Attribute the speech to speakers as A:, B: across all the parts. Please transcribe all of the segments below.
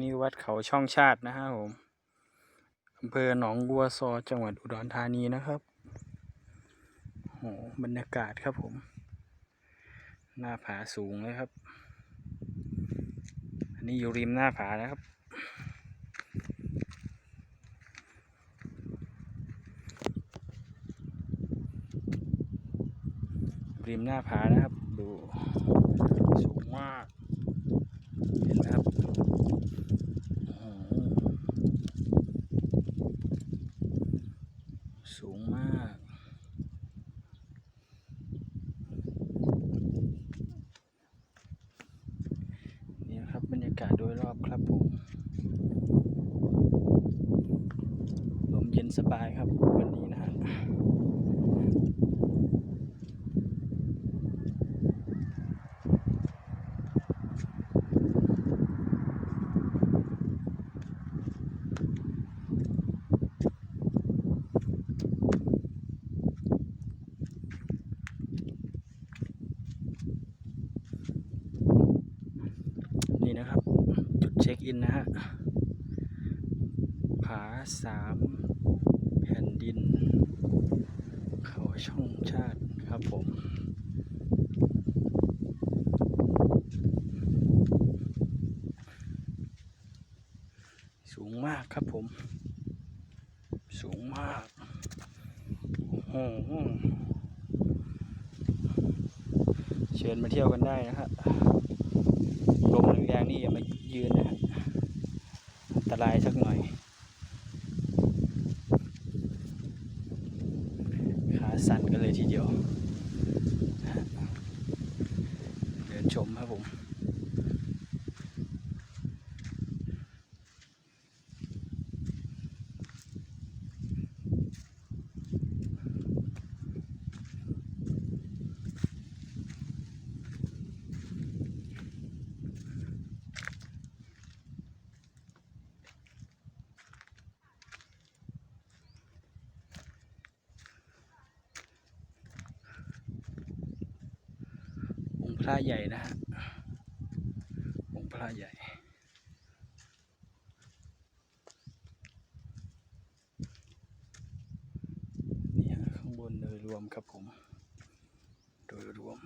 A: นี่วัดเขาช่องชาตินะครับผมอำเภอหนองบัวซอจังหวัดอุดรธานีนะครับโหบรรยากาศครับผม หน้าผาสูงเลยครับ อันนี้อยู่ริมหน้าผานะครับ ริมหน้าผานะครับ ดูสูงมาก เห็นไหมครับโอ้โห สูงมากนี่ครับบรรยากาศโดยรอบครับผมลมเย็นสบายครับวันนี้นะฮะ นี่นะครับ จุดเช็คอินนะฮะ ผาสามแผ่นดิน เขาช่องชาติครับผมสูงมากครับผม สูงมาก โอ้โหเชิญมาเที่ยวกันได้นะฮะลมแรงๆนี่อย่ามายืนนะฮะอันต รายสักหน่อย ขาสั่นกันเลยทีเดียว เดินชมครับผม ระใหญ่นะฮะองค์พระใหญ่นี่ฮะข้างบนโดยรวมครับผม โดยรวม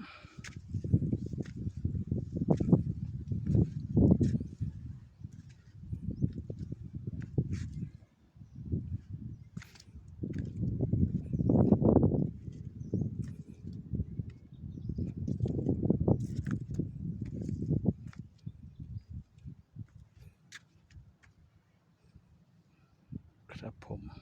A: ครับผม